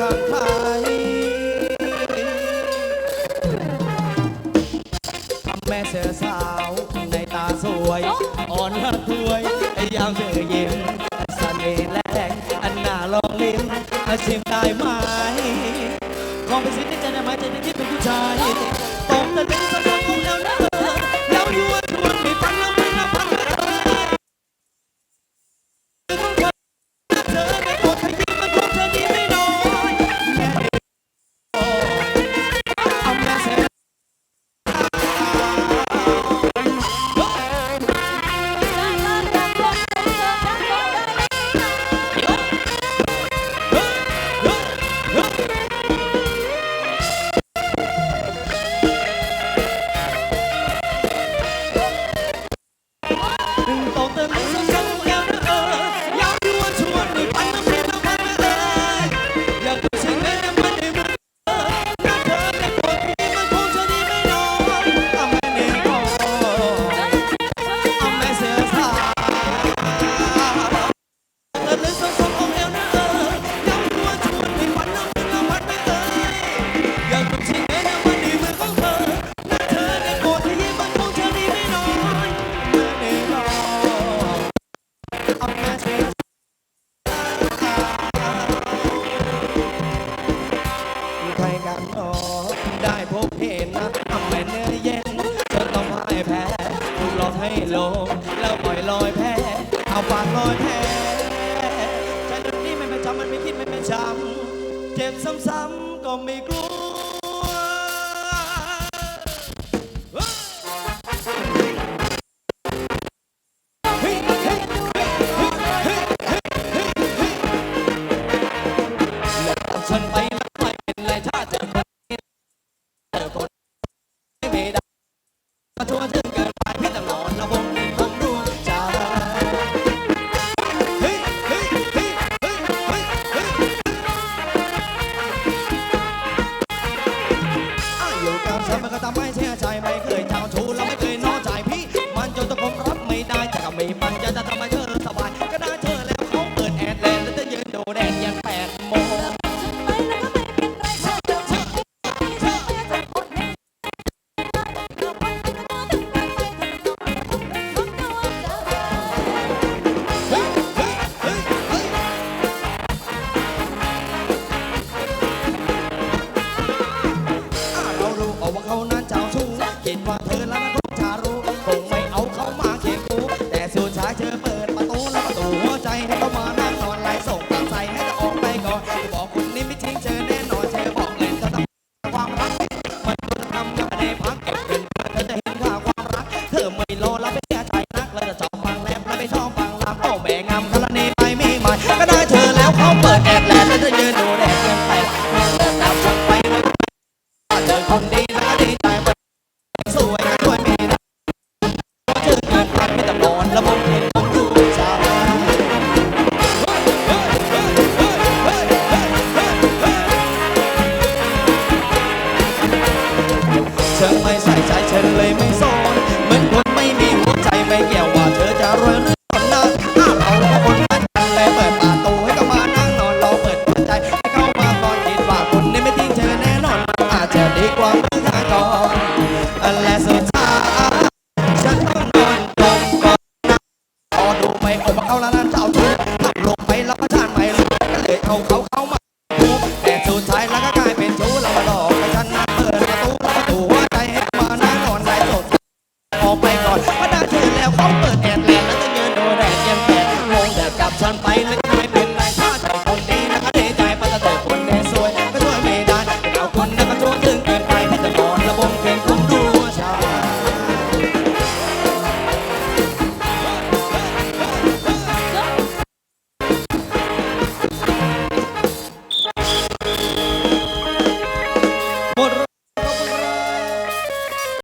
ทำแม่เสือสาวในตาสวย อ่อนละถวยยาวเสือเย็นสเสน่ห์แรงอันนาลองลิ้มชิมได้ไหมของเป็นสินในใจได้ไหมใจที่คิดถึงผู้ชายตบตะ ให้ลง แล้วปล่อยลอยแพ้เอาปากลอยแพ้ใจดนนี้ไม่เป็นจำมันไม่คิดไม่เป็นจำเจ็บซ้ำๆก็ไม่กลัวฉันไปไม่เป็นไรถ้าเจอคนนี้เจอคนไม่ได้มาทัวร์ เอามาเข้าร้านอาหจะเอา